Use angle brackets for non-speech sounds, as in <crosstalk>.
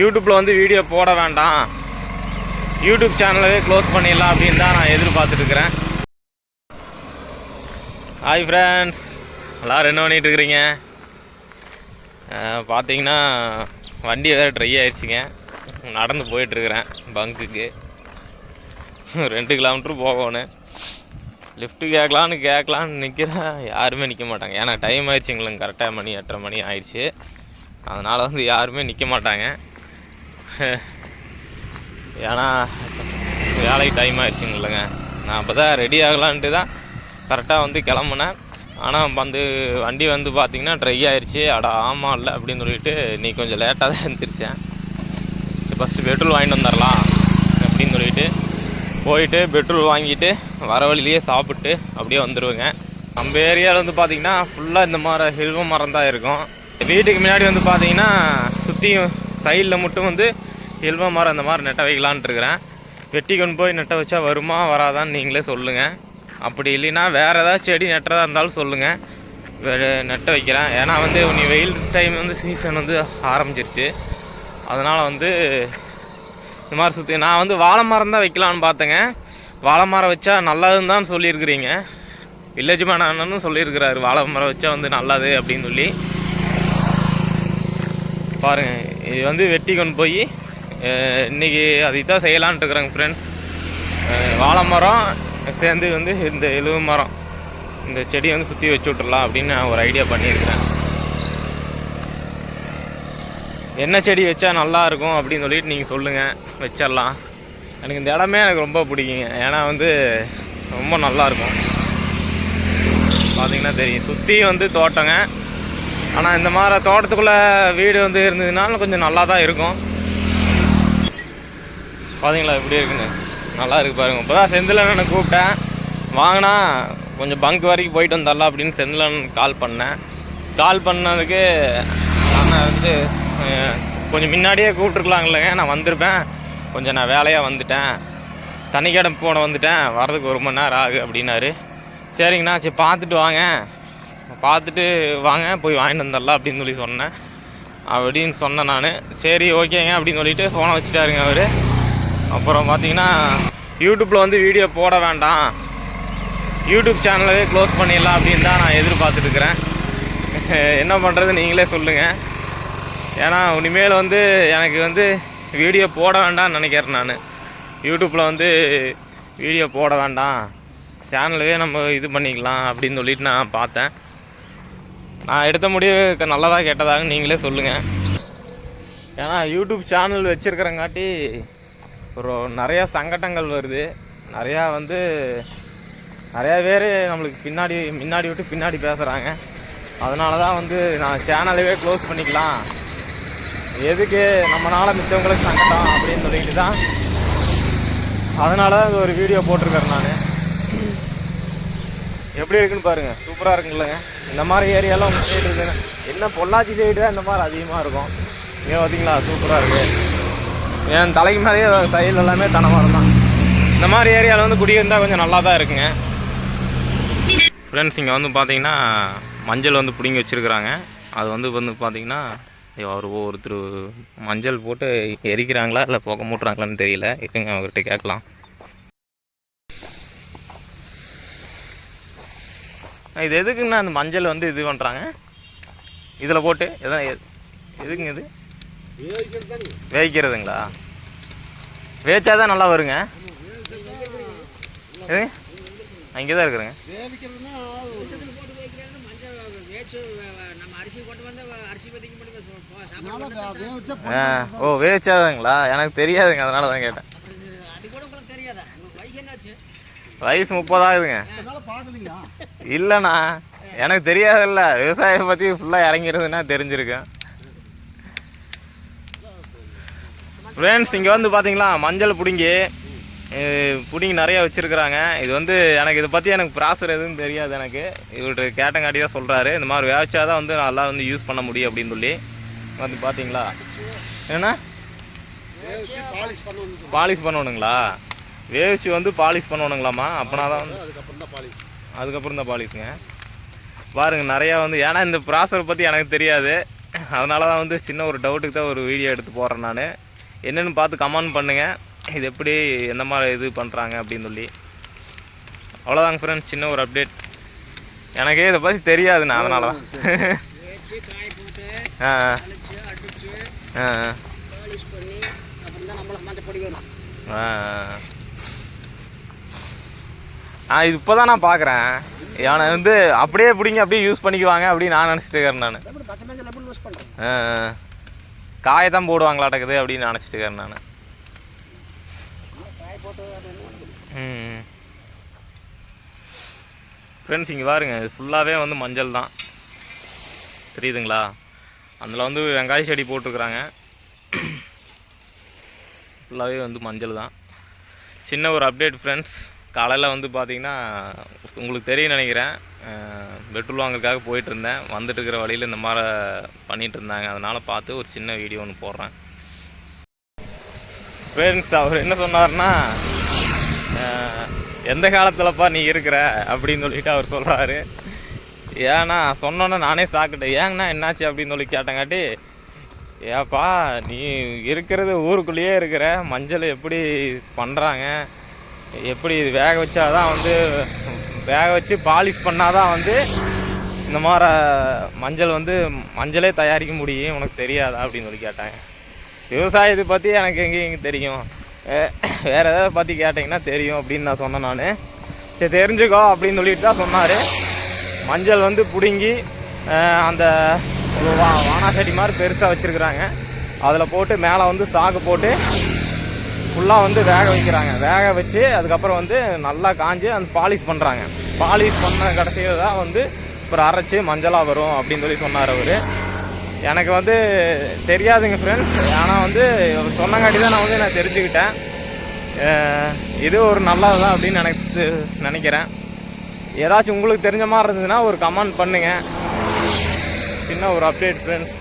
யூடியூப்பில் வந்து வீடியோ போட வேண்டாம். யூடியூப் சேனலவே க்ளோஸ் பண்ணிடலாம் அப்படின்னு தான் நான் எதிர்பார்த்துட்ருக்குறேன் ஹாய் ஃப்ரெண்ட்ஸ் எல்லோரும் என்ன பண்ணிகிட்ருக்குறீங்க இருக்கிறீங்க பார்த்தீங்கன்னா வண்டி வேறு ட்ரை ஆயிடுச்சுங்க. நடந்து போயிட்டுருக்குறேன் பங்குக்கு ரெண்டு கிலோமீட்ரு போகணும். லிஃப்ட்டு கேட்கலான்னு கேட்கலான்னு நிற்கிறேன் யாருமே நிற்க மாட்டாங்க. ஏன்னா டைம் ஆயிடுச்சுங்களுக்கு கரெக்டாக மணி எட்டரை மணி ஆயிடுச்சு. அதனால் வந்து யாருமே நிற்க மாட்டாங்க. <laughs> ஏன்னா வேலைக்கு டைம் ஆயிடுச்சுங்களேங்க நான் அப்போ தான் ரெடி ஆகலான்ட்டு தான் கரெக்டாக வந்து கிளம்புனேன். ஆனால் வந்து வண்டி வந்து பார்த்திங்கன்னா ட்ரை ஆயிடுச்சு அட ஆமாம் இல்லை அப்படின்னு சொல்லிட்டு நீ கொஞ்சம் லேட்டாக தான் எழுந்திரிச்சேன் சரி ஃபஸ்ட்டு பெட்ரோல் வாங்கிட்டு வந்துடலாம் அப்படின்னு சொல்லிட்டு போயிட்டு பெட்ரோல் வாங்கிட்டு வர வழியிலேயே சாப்பிட்டு அப்படியே வந்துடுவேங்க நம்ம ஏரியாவில் வந்து பார்த்திங்கன்னா ஃபுல்லாக இந்த மாதிரி ஹில்வ மரம் தான் இருக்கும். வீட்டுக்கு முன்னாடி வந்து பார்த்திங்கன்னா சுற்றியும் சைடில் மட்டும் வந்து ஹில்வ மரம் அந்த மாதிரி நெட்ட வைக்கலான்ட்டு இருக்கிறேன். வெட்டி கொண்டு போய் நெட்ட வச்சா வருமா வராதான்னு நீங்களே சொல்லுங்கள் அப்படி இல்லைன்னா வேறு ஏதாவது செடி நெட்டுறதா இருந்தாலும் சொல்லுங்கள் வே- நெட்ட வைக்கிறேன். ஏன்னா வந்து நீ வெயில் டைம் வந்து சீசன் வந்து ஆரம்பிச்சிருச்சு. அதனால் வந்து இந்த மாதிரி சுற்றி நான் வந்து வாழை மரம் தான் வைக்கலான்னு பார்த்தேங்க. வாழை மரம் வச்சா நல்லதுன்னு தான் சொல்லியிருக்கிறீங்க. வில்லேஜ் மேன் அண்ணனும் சொல்லியிருக்கிறாரு வாழை மரம் வச்சா வந்து நல்லது அப்படின்னு சொல்லி. பாருங்கள் இது வந்து வெட்டி கொண்டு போய் இன்றைக்கி இன்னைக்கு அதை தான் செய்யலான்ட்டு இருக்கிறேங்க ஃப்ரெண்ட்ஸ் வாழை மரம் சேர்ந்து வந்து இந்த இழுவு மரம் இந்த செடியை வந்து சுற்றி வச்சு விட்றலாம் அப்படின்னு நான் ஒரு ஐடியா பண்ணியிருக்கிறேன். என்ன செடி வச்சா நல்லா இருக்கும் அப்படின்னு சொல்லிட்டு நீங்கள் சொல்லுங்கள் வச்சிடலாம். எனக்கு இந்த இடமே எனக்கு ரொம்ப பிடிக்குங்க. ஏன்னா வந்து ரொம்ப நல்லா இருக்கும். தெரியும். சுற்றி வந்து தோட்டங்க. ஆனால் இந்த மாதிரி தோட்டத்துக்குள்ளே வீடு வந்து இருந்ததுனால கொஞ்சம் நல்லா தான் இருக்கும். பார்த்தீங்களா எப்படி இருக்குன்னு. நல்லா இருக்கு பாருங்க. இப்போ தான் செந்திலண்ணனை கூப்பிட்டேன். வாங்கினா கொஞ்சம் பங்க் வரைக்கும் போயிட்டு வந்துடலாம் அப்படின்னு செந்திலன் கால் பண்ணேன். கால் பண்ணதுக்கு நான் வந்து கொஞ்சம் முன்னாடியே கூப்பிட்ருக்கலாங்களேங்க நான் வந்திருப்பேன். கொஞ்சம் நான் வேலையாக வந்துட்டேன். தனிக்கடம் போன வந்துட்டேன். வரதுக்கு ஒரு மணி நேரம் ஆகு அப்படின்னாரு. சரிங்கண்ணா சரி பார்த்துட்டு வாங்க. பார்த்துட்டு வாங்க போய் வாங்கிட்டு வந்துடலாம் அப்படின்னு சொல்லி சொன்னேன். அப்படின்னு சொன்னேன் நான். சரி ஓகேங்க அப்படின்னு சொல்லிட்டு ஃபோனை வச்சுட்டாருங்க அவர். அப்புறம் பார்த்தீங்கன்னா யூடியூப்பில் வந்து வீடியோ போட வேண்டாம். யூடியூப் சேனலவே க்ளோஸ் பண்ணிடலாம் அப்படின்னு தான் நான் எதிர்பார்த்துட்டுருக்கிறேன் <laughs> என்ன பண்ணுறது நீங்களே சொல்லுங்கள் ஏன்னா இனிமேல் வந்து எனக்கு வந்து வீடியோ போட வேண்டாம்னு நினைக்கிறேன் நான். யூடியூப்பில் வந்து வீடியோ போட வேண்டாம். சேனலவே நம்ம இது பண்ணிக்கலாம் அப்படின்னு சொல்லிட்டு நான் பார்த்தேன். நான் எடுத்த முடிவு நல்லதாக நல்லதா கெட்டதாக நீங்களே சொல்லுங்கள் ஏன்னா யூடியூப் சேனல் வச்சுருக்கிறங்காட்டி ஒரு நிறையா சங்கடங்கள் வருது. நிறையா வந்து நிறையா பேர் நம்மளுக்கு பின்னாடி முன்னாடி விட்டு பின்னாடி பேசுகிறாங்க அதனால தான் வந்து நான் சேனலவே க்ளோஸ் பண்ணிக்கலாம். எதுக்கு நம்மளால் மித்தவங்களுக்கு சங்கடம் அப்படின்னு சொல்லிட்டு தான் அதனால தான் ஒரு வீடியோ போட்டிருக்கேன் நான். எப்படி இருக்குன்னு பாருங்கள் சூப்பராக இருக்குங்களேங்க இந்த மாதிரி ஏரியாலாம் உங்கள் சைடு இருக்குங்க என்ன பொள்ளாச்சி சைடு தான் இந்த மாதிரி அதிகமாக இருக்கும். இங்கே பார்த்தீங்களா சூப்பராக இருக்குது என் தலைக்கு மேலேயே சைடில் எல்லாமே தனமாக தான். இந்த மாதிரி ஏரியாவில் வந்து குடியிருந்தால் கொஞ்சம் நல்லா தான் இருக்குங்க. ஃப்ரெண்ட்ஸ் இங்கே வந்து பார்த்தீங்கன்னா மஞ்சள் வந்து பிடுங்கி வச்சுருக்குறாங்க. அது வந்து வந்து பார்த்தீங்கன்னா அவர் ஒருத்தர் மஞ்சள் போட்டு எரிக்கிறாங்களா? இல்லை புகை மூட்டுறாங்களான்னு தெரியல. இருக்குங்க அவர்கிட்ட கேட்கலாம். இது எதுக்குங்கண்ணா அந்த மஞ்சள் வந்து இது பண்ணுறாங்க இதில் போட்டு எதனா எது- எதுக்குங்க இது? வேவிக்கிறதுங்களா? வேச்சா தான் நல்லா வருங்க. எது? அங்கே தான் இருக்கிறேங்க ஓ வேச்சாதாங்களா எனக்கு தெரியாதுங்க அதனால தான் கேட்டேன் அது கூட உங்களுக்கு தெரியாதா உங்களுக்கு வயசு என்னாச்சு வயசு முப்பதாகுதுங்க. இல்லைண்ணா எனக்கு தெரியாதுல்ல. விவசாயம் பற்றி ஃபுல்லாக இறங்கிறதுனா தெரிஞ்சிருக்கேன் ஃப்ரெண்ட்ஸ் இங்கே வந்து பார்த்தீங்களா மஞ்சள் பிடுங்கி பிடுங்கி நிறைய வச்சுருக்குறாங்க. இது வந்து எனக்கு இதை பற்றி எனக்கு ப்ராசர் எதுவும் தெரியாது எனக்கு. இவர்கிட்ட கேட்டங்காட்டி தான் சொல்கிறாரு இந்த மாதிரி வேவிச்சா தான் வந்து நல்லா வந்து யூஸ் பண்ண முடியும் அப்படின்னு சொல்லி. வந்து பார்த்தீங்களா பண்ணணும் பாலிஷ் பண்ணணுங்களா? வேவிச்சு வந்து பாலிஷ் பண்ணணுங்களாம்மா அப்படின்னா தான் வந்து அதுக்கப்புறம் தான் பாலிஷ். அதுக்கப்புறம் தான் பாலிஷுங்க. பாருங்க நிறையா வந்து ஏன்னா இந்த ப்ராசரை பற்றி எனக்கு தெரியாது. அதனால தான் வந்து சின்ன ஒரு டவுட்டுக்கு தான் ஒரு வீடியோ எடுத்து போடுறேன் நான். என்னென்னு பார்த்து கமெண்ட் பண்ணுங்கள் இது எப்படி எந்த மாதிரி இது பண்ணுறாங்க அப்படின்னு சொல்லி. அவ்வளோதாங்க ஃப்ரெண்ட்ஸ் சின்ன ஒரு அப்டேட் எனக்கே இதை பற்றி தெரியாதுண்ணா அதனால. தான் தேய்ச்சி காய போட்டு ஆ அடிச்சு ஆ பாலிஷ் பண்ணி அப்புறம் தான் நம்மளுக்கு மஞ்சள் பொடி வேணும் ஆ ஆ இது இப்போ தான் நான் பார்க்குறேன் அவனை வந்து அப்படியே பிடிங்க அப்படியே யூஸ் பண்ணிக்குவாங்க அப்படின்னு நான் நினச்சிட்டு இருக்கிறேன் நான். காய தான் போடுவாங்களாட்டக்குது அப்படின்னு நினச்சிட்டு இருக்கிறேன் நான். ம். ஃப்ரெண்ட்ஸ் இங்கே பாருங்க இது ஃபுல்லாகவே வந்து மஞ்சள் தான். தெரியுதுங்களா? அதில் வந்து வெங்காய செடி போட்டிருக்குறாங்க. ஃபுல்லாகவே வந்து மஞ்சள் தான். சின்ன ஒரு அப்டேட் ஃப்ரெண்ட்ஸ் காலையில் வந்து பார்த்திங்கன்னா உங்களுக்கு தெரியும் நினைக்கிறேன். பெட்ரோல் வாங்குறதுக்காக போயிட்டு இருந்தேன். வந்துட்டு இருக்கிற வழியில் இந்த மாதிரி பண்ணிகிட்டு இருந்தாங்க. அதனால் பார்த்து ஒரு சின்ன வீடியோ ஒன்று போடுறேன். ஃப்ரெண்ட்ஸ் அவர் என்ன சொன்னார்னா எந்த காலத்தில்ப்பா நீ இருக்கிற? அப்படின்னு சொல்லிட்டு அவர் சொல்கிறாரு ஏன்னா சொன்னோன்னே நானே சாக்கிட்டேன். ஏங்கண்ணா என்னாச்சு அப்படின்னு சொல்லி கேட்டங்காட்டி ஏப்பா நீ இருக்கிறது ஊருக்குள்ளேயே இருக்கிற. மஞ்சள் எப்படி பண்ணுறாங்க எப்படி இது வேக வச்சாதான் வந்து வேக வச்சு பாலிஷ் பண்ணால் தான் வந்து இந்த மாதிரி மஞ்சள் வந்து மஞ்சளே தயாரிக்க முடியும் உனக்கு தெரியாதா அப்படின்னு சொல்லி கேட்டாங்க. விவசாயத்தை பற்றி எனக்கு எங்கேயும் எங்கே தெரியும்? வேறு வேற ஏதாவது பற்றி கேட்டிங்கன்னா தெரியும் அப்படின்னு நான் சொன்னேன் நான். சரி தெரிஞ்சுக்கோ அப்படின்னு சொல்லிட்டு தான் சொன்னார். மஞ்சள் வந்து பிடுங்கி அந்த வா வானா செடி மாதிரி பெருசாக வச்சுருக்குறாங்க. அதில் போட்டு மேலே வந்து சாகு போட்டு நல்லா வந்து வேக வைக்கிறாங்க. வேக வச்சு அதுக்கப்புறம் வந்து நல்லா காஞ்சி அந்த பாலிஷ் பண்ணுறாங்க பாலிஷ் பண்ண கடைசியில் தான் வந்து அப்புறம் அரைச்சி மஞ்சளாக வரும் அப்படின்னு சொல்லி சொன்னார் அவர். எனக்கு வந்து தெரியாதுங்க ஃப்ரெண்ட்ஸ் ஆனால் வந்து அவர் சொன்னங்காட்டி தான் நான் வந்து நான் தெரிஞ்சுக்கிட்டேன். இது ஒரு நல்லது தான் அப்படின்னு எனக்கு நினைக்கிறேன். ஏதாச்சும் உங்களுக்கு தெரிஞ்ச மாதிரி இருந்ததுன்னா ஒரு கமெண்ட் பண்ணுங்கள் சின்ன ஒரு அப்டேட் ஃப்ரெண்ட்ஸ்